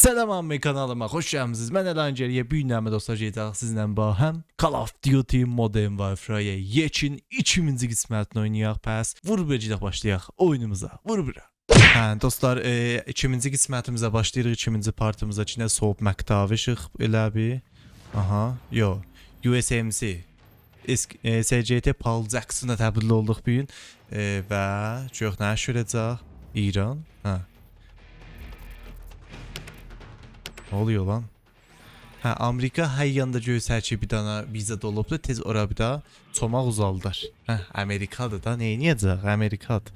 Salam amma kanalıma xoş gəlmisiniz. Mən Ələncəliyə bu günləmə dostacağıq sizlə bahəm Call of Duty Modern Warfare-ya yekin 2000-ci qismətini oynayaq. Pəs vur bəcədə başlayaq oyunumuza. Vur bura. Hə, dostlar, e, 2-ci qismətimizə başlayırıq. 2-ci partımıza içində soğub məktavışıq elə bir. Aha, yo. USMC e, SCT Paul Jackson'a təbdil olduq bu gün e, və çox nə şürəcək? İran. Hə. Ne oluyor lan? Ha Amerika her yanında göğsel bir dana bize doluptu tez ora bir daha çomaq uzaldar. Ha Amerikadı da neyi niyəcək? Amerikadı.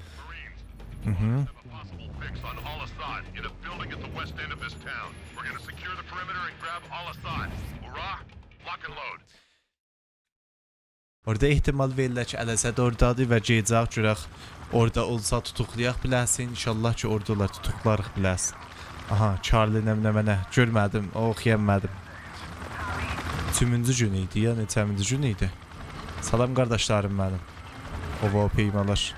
Hı hı. a possible fix on Al Assad in a building at the west end of this town. We're gonna secure the perimeter and grab Al Assad. Hurrah! Lock and load. Orada ehtimal verirlər ki, Ələsəd oradadır və gedəcək görək. Orada olsa tutuqlayaq biləsin. İnşallah ki, orada olar tutuqlarıq biləsin. Aha, Charlie nəmnəmənə görmədim, oxuyamadım. Tümüncü gün idi, ya neçəminci gün idi? Salam qardaşlarım mənim. Ova peymalar.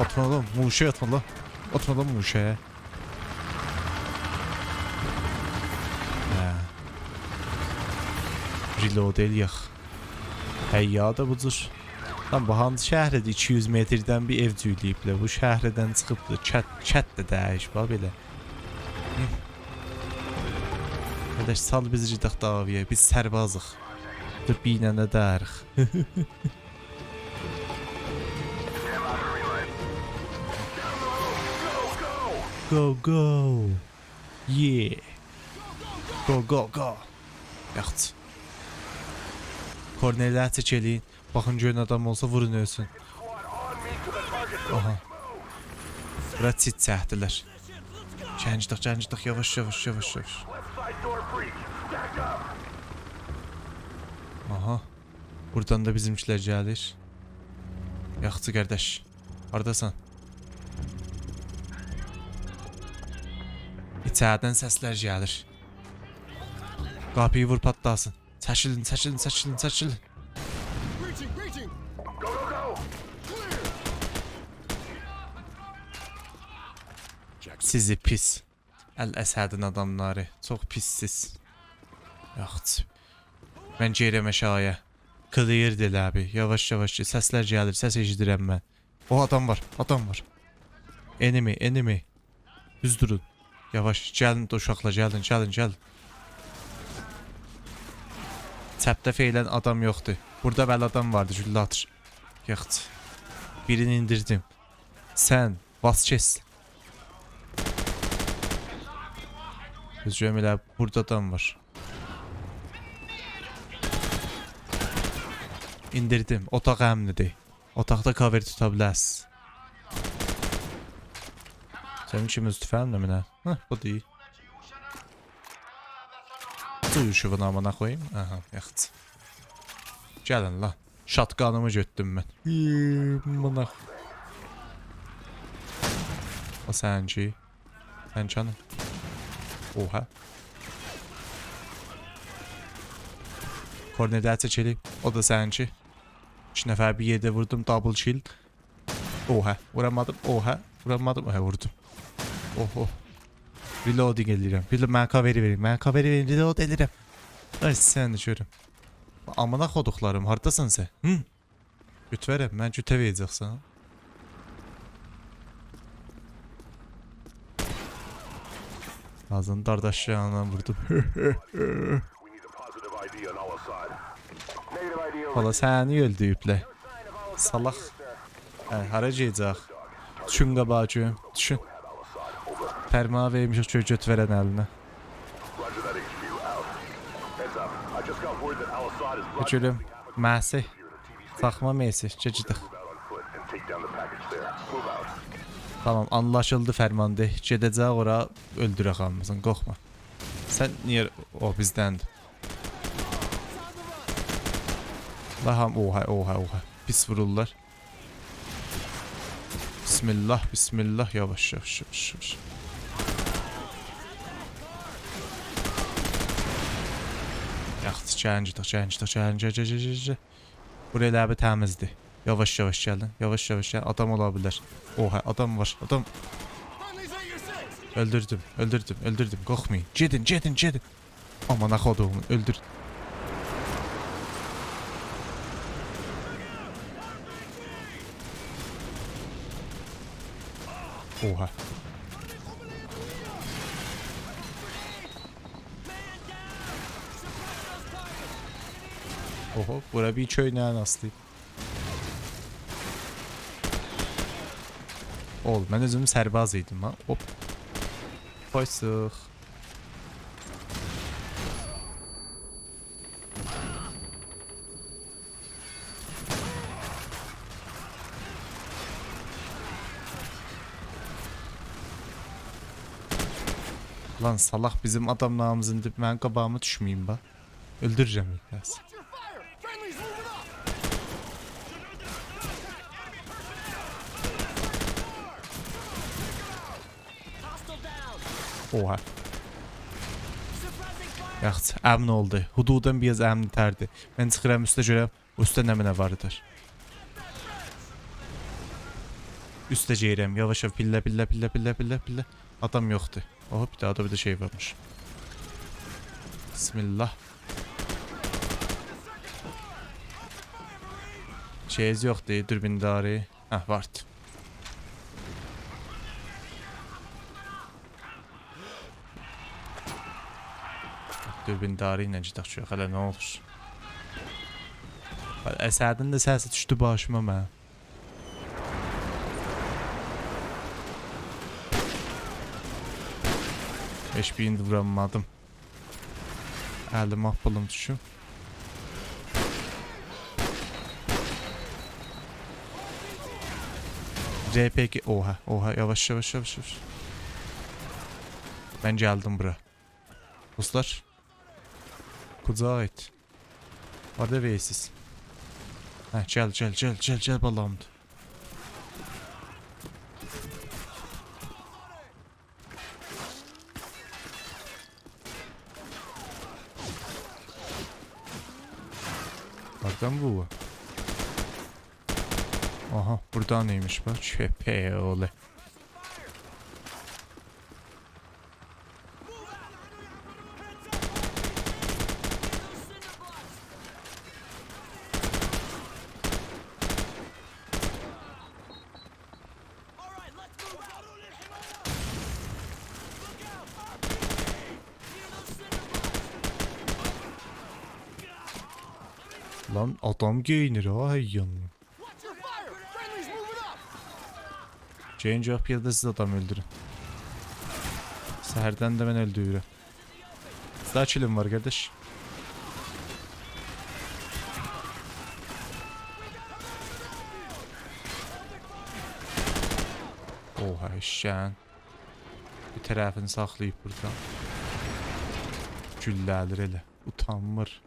Atma lan, muşaya atma lan. Atma lan muşaya. Hə. Reload eləyək. Həyya da budur. Lan bu hansı şəhərdə 200 metrdən bir ev cüyləyiblər. Bu şəhərdən çıxıbdı. Çət, çət də dəyiş bax belə. Hı. Qardaş sal bizi cidaq davaya. Biz bir ilə də dərik. Go go. Yeah. Go go go. Yaxşı. Kornelə çəkəliyin. Baxın görün adam olsa vurun ölsün. Aha. Bura çit çəkdilər. Gəncdik, gəncdik, yavaş, yavaş, yavaş, yavaş. Aha. Buradan da bizimkilər gəlir. Yaxçı qardaş. Hardasan? İçəridən səslər gəlir. Qapıyı vur patlasın. Çəkilin, çəkilin, çəkilin, çəkilin. Sizi pis. Əl Əsədin adamları. Çox pissiz. Yaxçı. Mən gedirəm aşağıya. Clear del abi. Yavaş yavaş. Səslər gəlir. Səs eşidirəm mən. O adam var. Adam var. Enemy, enemy. Düz durun. Yavaş. Gəlin də uşaqlar, gəlin, gəlin, gəlin. Çəpdə feylən adam yoxdur. Burada bəli adam vardı, güllə atır. Yaxçı. Birini indirdim. Sən, Vasquez. Özürüm elə burada adam var. İndirdim. Otaq əmnidir. Otaqda cover tuta bilərsiniz. Sənin kimi öz tüfəğimlə mi nə? Heh, bu deyil. Su üşüvün amına koyayım. Aha, yaxçı. Gəlin la. Şatqanımı götdüm mən. Mına. O sənci. Sən canım. Oha. Kornede seçelim. O da sənci. Üç nəfər bir yerdə vurdum. Double kill. Oha. Vuramadım. Oha. Vuramadım. Oha vurdum. Oh oh. Reloading. Bir də mənə cover verin. Mənə cover verin. Reload edirəm. Ay sən düşürüm. Amına xoduqlarım. Hardasan sən? Hı? Gütvərəm. Mən gütə verəcəksən. Ağzını qardaşlarına vurdum. We need a positive ID on Al Assad. Negative ID over. Valla səni öldürüblər. Salaq. Hə, hara gedəcək? Düşün qabacı. Düşün. Fərma vermişik ki, göt verən əlinə. Gülüm. Məsi. Saxma mesi. Gecidik. Tamam, anlaşıldı fərmandı. Gedəcək ora öldürək almasın, qorxma. Sən niyə o bizdəndir? Laham oha oha oha. Pis vururlar. Bismillah, bismillah. Yavaş yavaş yavaş yavaş. Yaxşı, gəncidik, gəncidik, gəncidik, gəncidik. Buraya ləbi təmizdir. Yavaş yavaş gəlin. Yavaş yavaş gəlin. Adam ola bilər. Oha, adam var. Adam! Öldürdüm, öldürdüm, öldürdüm. Korkmayın. Cedin, cedin, cedin. Aman akoduğumu öldür. Oha. Oho, bura bir çöyneğin aslı. Ol, mən özüm sərbaz idim ha. Hop. Qoy sıx. Lan salak bizim adam namızın deyib mənim qabağıma düşməyin bax. Öldürürəm biraz. Oha. Yaxşı, əmin oldu. Hududun biraz əmin tərdi. Mən çıxıram üstə görəm, üstə nə mənə vardır. Üstə gedirəm, yavaş yavaş pillə pillə pillə pillə pillə pillə. Adam yoxdur. Oha bir daha da bir də şey varmış. Bismillah. Şeyiz yoxdur, dürbindarı. Hə, vardı. Dürbindarı ilə cidaq çox, hələ nə olur? Əsədin də səsi düşdü başıma mən. Heç birini vuramadım. Əlim mahvolum düşüm. RPG oha oha yavaş yavaş yavaş yavaş. Ben geldim bura. Dostlar. Kucağa ait. Veysiz. Ha gel gel gel gel gel balamdı. Oradan bu. Aha burada neymiş bak çöpe oğlu. Lan adam giyinir ha up! Change up ya da siz adam öldürün. Seherden de ben öldürürüm. Sizde açılım var kardeş. Oha eşşən. Bir tərəfini saxlayıb burada. Güllədir elə. Utanmır.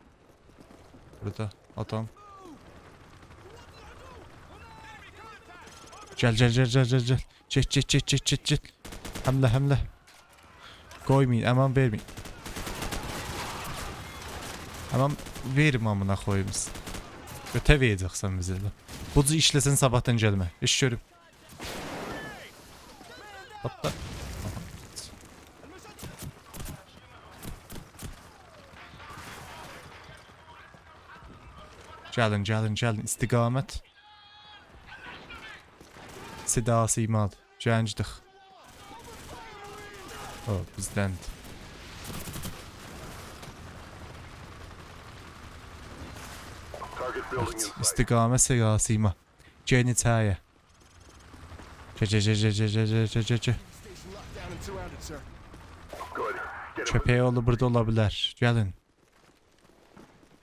Burada adam. Gel gel gel gel gel gel. Çek çek çek çek çek çek. Hamle hamle. Koymayın aman vermeyin. Aman verim amına koyumuz. Öte vereceksen bize de. Buzu işlesen sabahtan gelme. İş görüm. Hatta. Aha. Gelin gelin gelin istiqamət. Seda Simad. Gəncdik. O, bizdəndir. Target building in Evet, sight. istiqamət Seda Sima. Gəl içəriyə. Gəl gəl gəl gəl gəl gəl gəl gəl gəl gəl. Station locked down and surrounded, sir. Good. Get him. Köpək yolu burada ola bilər. Gəlin.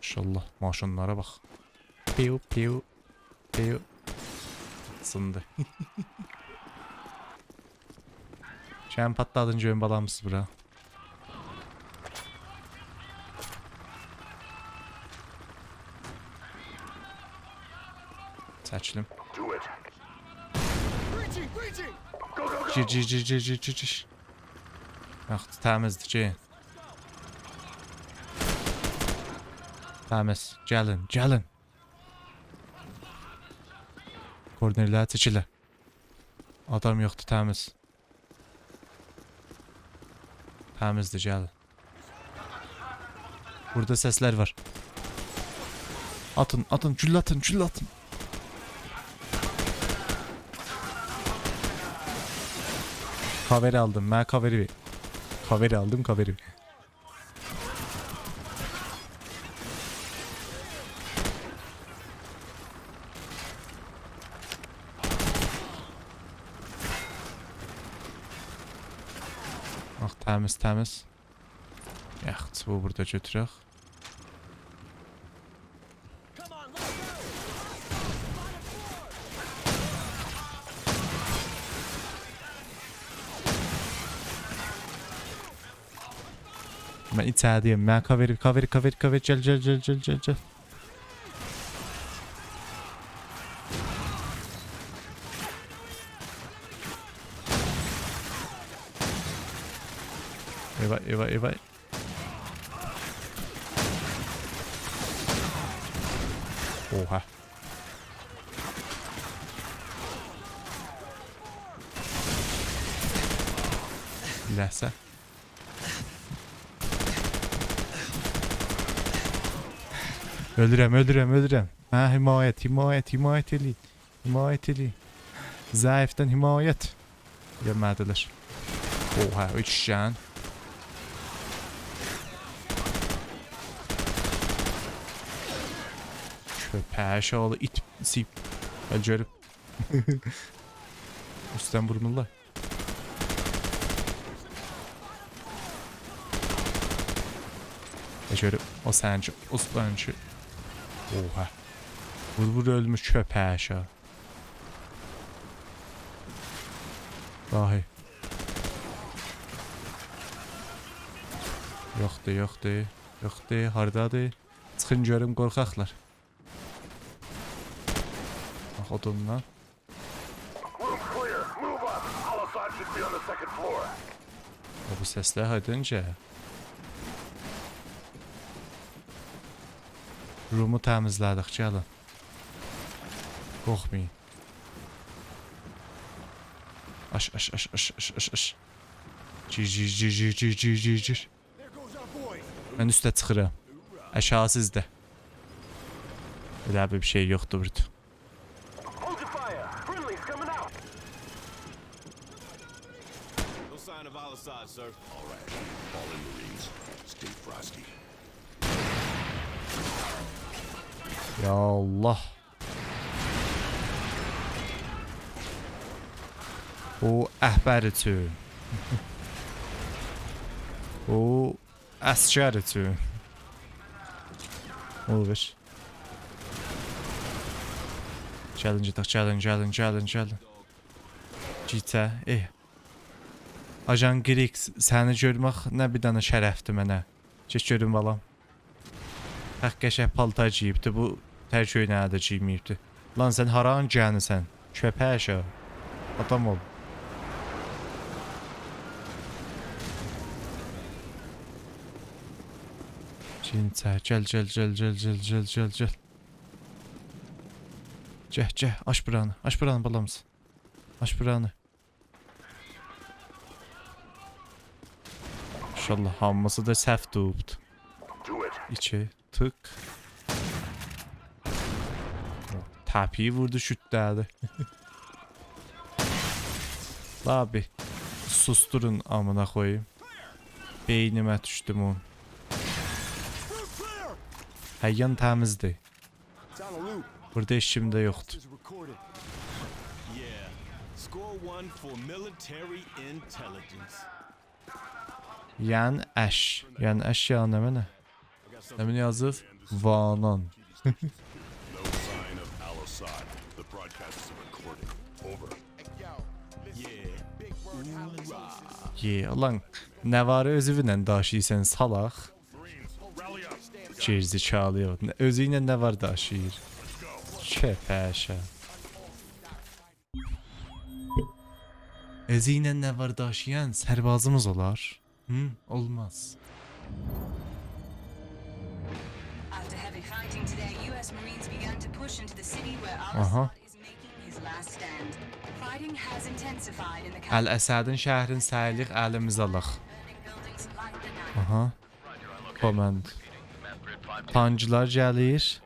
İnşallah maşınlara bax. Piu piu piu aslında. Şu an patladınca ön balamız bura. Saçlım. Cir cir cir cir cir cir cir. Bak ah, təmizdir ki. Təmiz. Gəlin, gəlin. Kornerlər çəkilə. Adam yoxdur, təmiz. Təmizdir, gəlin. Burada səslər var. Atın, atın, güllə atın, güllə atın. Kaveri aldım, mən kaveri ver. Kaveri aldım, kaveri Temiz temiz. Yaxşı bu burada götürək. Mən içərdiyim. Mən cover, cover, cover, cover. Gəl, gəl, gəl, gəl, gəl, gəl. Öldürem öldürem öldürem. Ha himayet himayet himayet eli. Himayet eli. Zayıftan himayet. Görmediler. Oha 3 can. Köpeş oğlu it sip. Öldürüp. Üstten vurmalılar. Şöyle o sence, o sence Oha. Vur vur ölmüş köpəş ha. Dahi. Yoxdur, yoxdur. Yoxdur, hardadır? Çıxın görüm qorxaqlar. Bax odundan. Room clear. Move up. Al-Assad should be on the second floor. O bu səslər haydınca. Rumu təmizlədik, gəlin. Qorxmayın. Aş, aş, aş, aş, aş, aş, aş. Gir, gir, gir, gir, gir, gir, gir, gir. Mən üstə çıxıram. Aşağı sizdə. Elə bir şey yoxdur burada. attitude. o aşçı attitude. Olur. Challenge tak challenge challenge challenge challenge. Cita, eh. Ajan Grix, səni görmək nə bir dənə şərəfdir mənə. Keç görüm balam. Həq qəşəh paltar giyibdi, bu tər köynəyə də giyməyibdi. Lan sən haran gənisən? Köpəşə. Adam ol. Lince. Cel cel cel cel cel cel cel cel. Ceh ceh aç buranı. Aç buranı balamız. Aç buranı. Maşallah hamısı da səhv dubd. İçi tık. Təpiyi vurdu şütlədi. Labi. Susturun amına koyayım. Beynime düşdüm onun. Hər yan təmizdir. Burada heç kim də. Yan əş. Yan əş ya ne nə mənə? Nəmin yazıb Vanan. Ye, yeah, ulan nə var özüvünlə daşıyırsan salaq. Gerizekalı Özüyle ne var da şiir? Çepeşe. Özüyle ne var daşıyan serbazımız olar. Hı, olmaz. Aha. Əl-Əsədin şəhrin səyirlik əlimiz alıq. Aha. Comment. Tancılar gelir.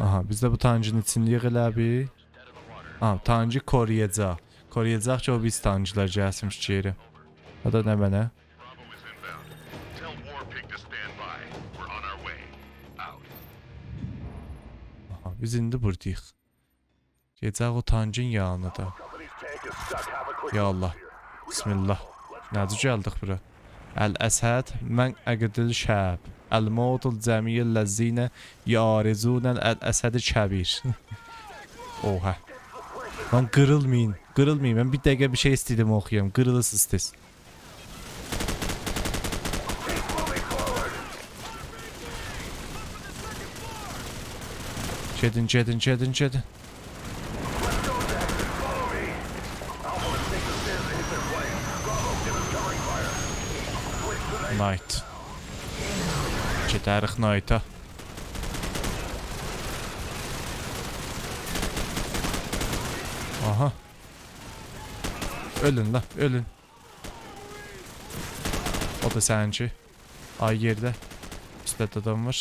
Aha biz de bu tancının içindeyiz abi. Aha tancı koruyacak. Koruyacak ki o biz tancılar gelsin şiiri. O da ne bana? Aha biz indi buradayız. Gecek o tancın yanına da. Ya Allah. Bismillah. Nerede geldik buraya? الأسد من أجد الشعب الموت الجميع الذين يارزون الأسد الشبير Oha. Lan kırılmayın. Kırılmayın. Ben bir dakika bir şey istedim okuyayım. Kırılısız test. Çetin çetin çetin çetin. Knight. Gedərik Knight'a. Aha. Ölün la, ölün. O da sənci. Ay yerdə. Üstədə adam var.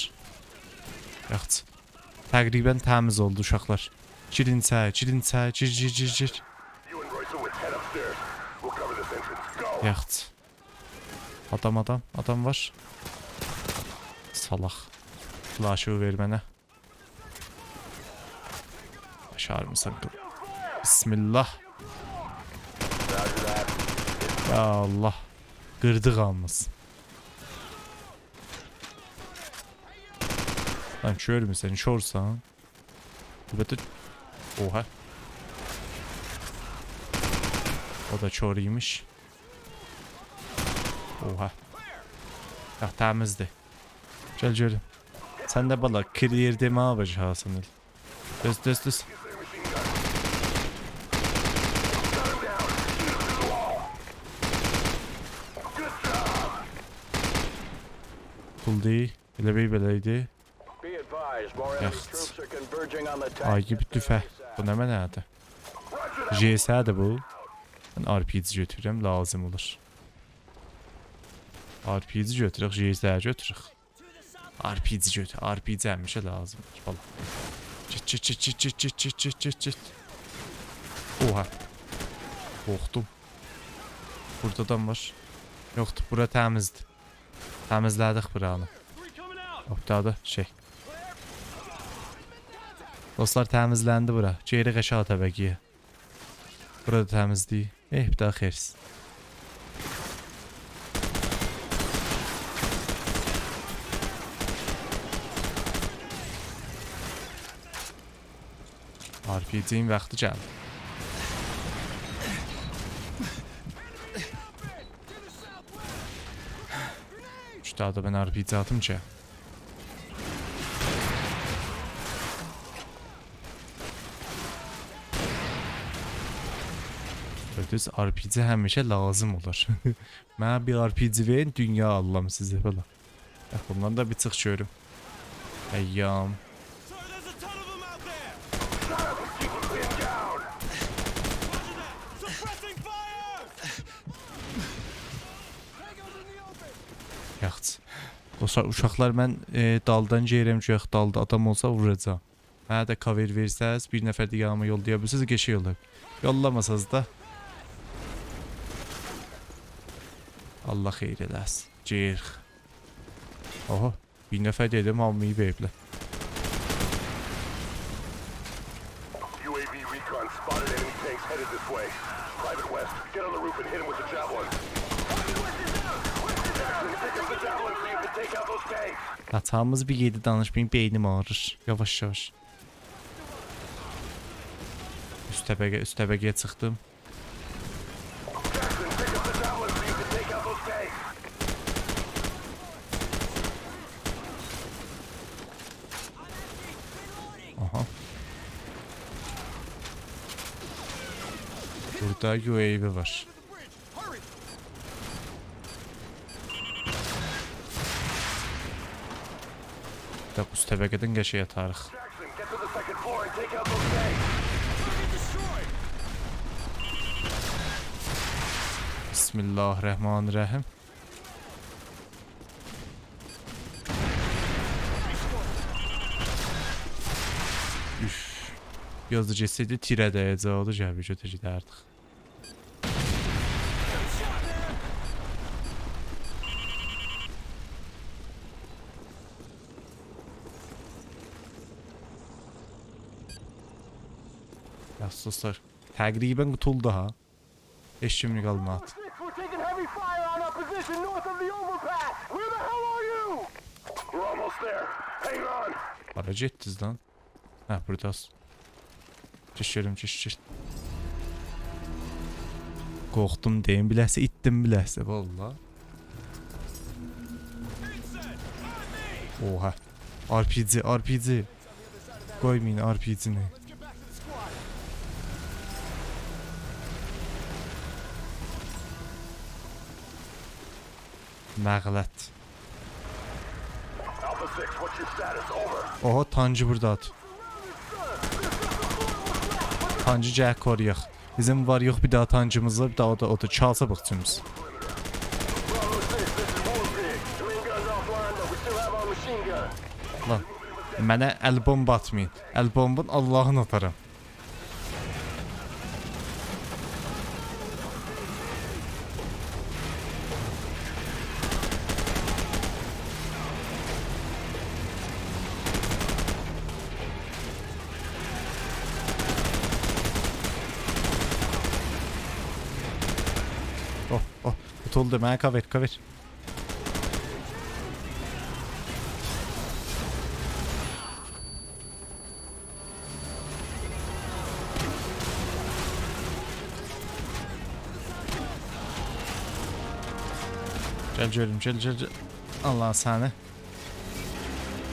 Yaxşı. Təqribən təmiz oldu uşaqlar. Girin içəri, girin içəri, gir, gir, gir, gir. Yaxşı. Adam adam adam var. Salak. Flash'ı vermene. Başar mısın? Bismillah. Ya Allah. Gırdı kalmasın. Lan şöyle mi seni şorsan? Kuvveti... Oha. O da çoriymiş. Oha. Ya temizdi. Gel görüm. Sen de bala clear deme yapacaksın el. Düz düz düz. Buldu. Elə bir beləydi. Yaxşı. Ay gibi tüfə. Bu nə mənədir? JS-dir bu. Mən RPG götürürəm, lazım olur. RPG götürək, JS götürək. RPG götür. RPG həmişə lazımdır. Bala. Get get get get get get get get get get. Oha. Qorxdum. Burada adam var. Yoxdur, bura təmizdir. Təmizlədik buranı. Hopdadı şey. Dostlar təmizləndi bura. Geri aşağı təbəqiyə. Burada təmizlik. Eh, bir daha xeyrs. RPG-in vaxtı gəldi. Şu da ben RPG atım ki. Düz RPG həmişə lazım olur. Mənə bir RPG verin, dünya allam sizə belə. Bax, bundan da bir çıx görüm. Əyyam. Sir, there's a ton of them out there! Suppressing fire! Yaxşı. Dostlar, uşaqlar mən e, daldan gəlirəm ki, dalda adam olsa vuracağam. Mənə də cover versəz, bir nəfər də yanıma yollaya bilsəz, qəşəng yollayın. Yollamasanız da Allah xeyir eləsin. Geyir. Oho, bir nəfər dedim, hamıyı veriblər. Hatamız bir yedi danışmayın beynim ağrır. Yavaş yavaş. Üst tepeye, üst tepeye çıktım. Aha. Burada UAV var. Takus tepegeden geçeye Tarık. Bismillahirrahmanirrahim. Üf. Yazı cesedi tirə dəyəcək olacaq bir götürücüdə artıq. Hell are you? We're almost there. Hang on. Hara getdiniz lan? Hə, buradasın. Keçirim, keç, Qorxdum deyim biləsə, itdim biləsə, valla. Oha. RPG, RPG. Qoymayın RPG-ni. Let's get back to the squad. Məğlət. Alpha 6, what's your status? Over. Oha, tancı burdadır. Tancı gəl koruyaq. Bizim var yox bir daha tancımız var, bir daha o da o da çalsa baxçımız. Bravo 6, this is Wolfpig. The main gun's offline, but we still have our machine gun. Lan. Mənə əl bomba atmayın. Əl bombun Allahın atarım. Oh, tutuldu. Mənə cover, cover. Gel görüm, gel, gel, gel. Allah səni.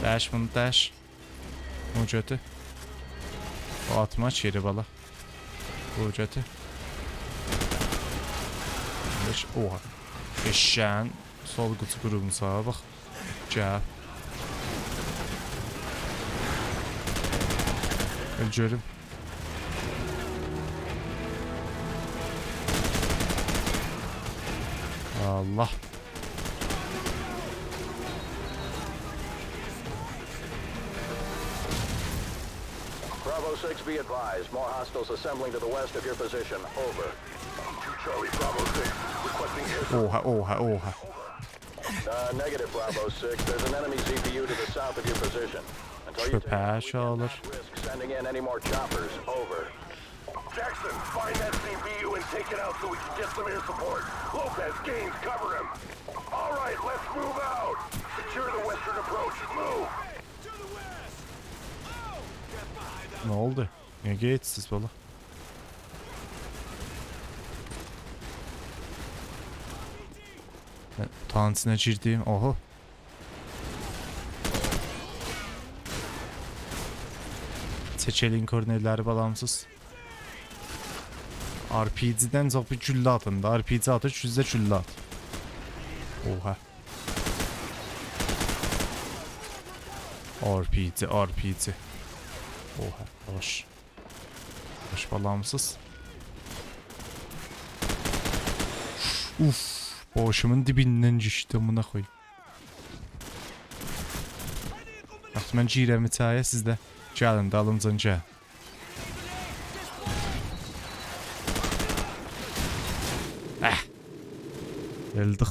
Dəş bunu. Bu götü. O atma çeri bala. Bu Beş, oha. Eşşən. Sol qutu qurumsa, bax. Gəl. Gel görüm. Allah. Bravo 6, be advised. More hostiles assembling to the west of your position. Over. Charlie, Bravo 6, requesting air Oha, oha, oha. Uh, negative, Bravo 6. There's an enemy ZPU to the south of your position. Until you take Çöpə it, we cannot çalır. risk sending in any more choppers. Over. Jackson, find that CPU and take it out so we can get some air support. Lopez, Gaines, cover him. All right, let's move out. Secure the western approach. Move. To the west! Oh! Get behind us! Ne oldu? Niye geçsiz bala? Ben tanesine girdim. Oho. Seçelin koordinatları bağlamsız. RPG'den çok bir cüllə atın da. RPG atır, yüzde cüllə at. Oha. RPG, RPG. Oha, hoş. Hoş balamsız. Uf, başımın dibindən düşdü amına koy. Bax mən girəm içəriyə siz də gəlin dalımcan gəl. Eh. Öldük.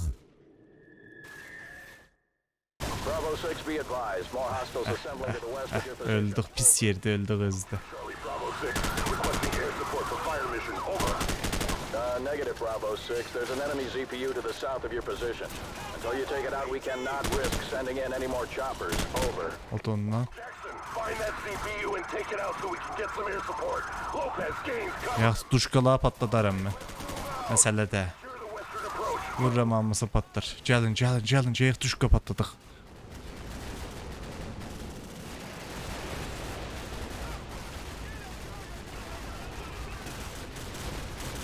Bravo 6, be advised. More hostiles assembling to the west of your position. Öldük pis yerdə öldük özdə. Charlie, Bravo 6, requesting air support for fire mission. Over. Uh, negative, Bravo 6. There's an enemy ZPU to the south of your position. Until you take it out, we cannot risk sending in any more choppers. Over. Otondan. Jackson, find that CPU and take it out so we can get some air support. Lopez, Gaines, cover Ya mən. Məsələdə. the western approach. Vururam hamısı patlar. Gəlin, gəlin, gəlin, gəlin duşqa patladıq.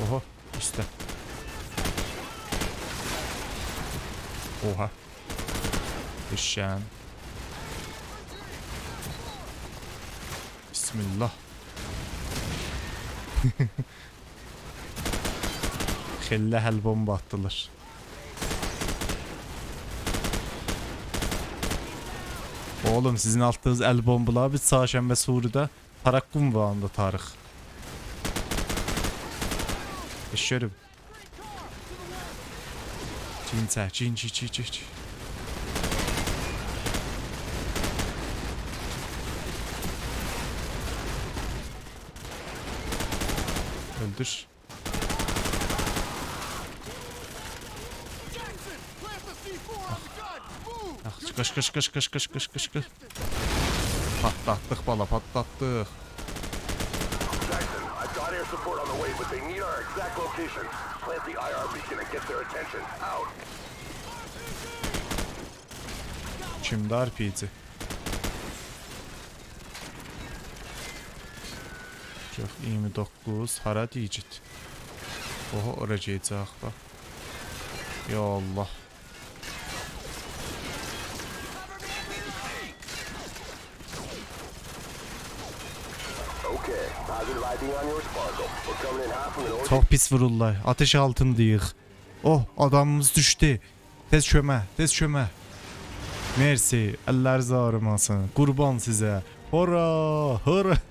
Oha, Üstte. Oha. Işen. Bismillah. Helle hel bomba attılar. Oğlum sizin attığınız el bombalar bir Saşen ve Suri'de Tarakkum bağında Tarık. It should have. Cinta, cin, cin, cin, cin, cin. Öldür. Ah, çıkış, kış, kış, kış, kış, kış, kış, kış. Patlattık bala, patlattık. Got air support on the way, but they need our exact location. Plant the IR beacon and get their attention. Out. Şimdi RPG. Çox 29 hara deyicid. Oho ora gedəcək bax. Ya Allah. Çox pis vururlar. Ateş altındayıq. Oh, adamımız düşdü. Tez kömə, tez kömə. Mersi, əlləriniz ağrımasın. Qurban sizə. Hora, hora.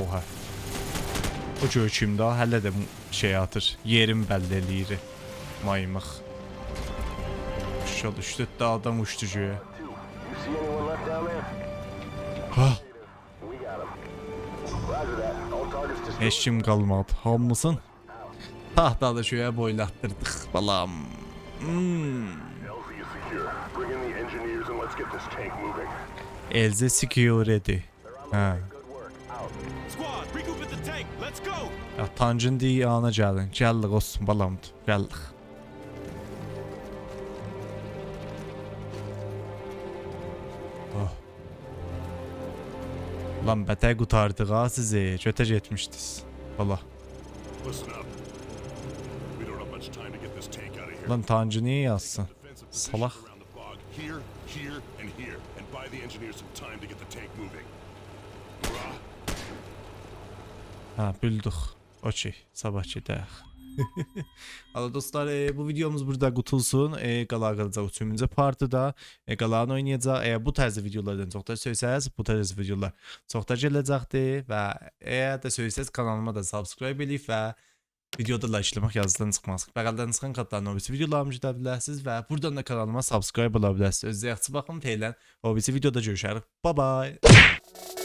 Oha. O gökümdə hələ də şey atır. Yerim bəlli eləyir çalıştık da adam uçtu cüye. Ah. Eşim kalmadı. Ham mısın? Tahtada şöyle boylattırdık balam. Hmm. Elze sikiyor ready. Ha. Ya tancın diye ana gelin. Geldik olsun balamdı. Geldik. Lan bete kurtardık ha sizi. Çötece etmiştiz. Valla. Lan Tanju niye yazsın? Salak. Here, here, and here. Ha, bildik. Oçi, sabahçı dağ. Hala dostlar, e, bu videomuz burada qutulsun. E, qala qalacaq üçüncü partıda. E, qalanı oynayacaq. Eğer bu tərzdə videolardan çox da söysəz, bu tərz videolar çox da gələcəkdir və eğer də söysəz kanalıma da subscribe edib və videoda like yazıdan çıxmaz. Bəğəldən çıxan qatlarına o birisi videolarımı gedə bilərsiniz və buradan da kanalıma subscribe ola bilərsiniz. Özünüzə yaxşı baxın, teyilən o birisi videoda görüşərik. Bye bye.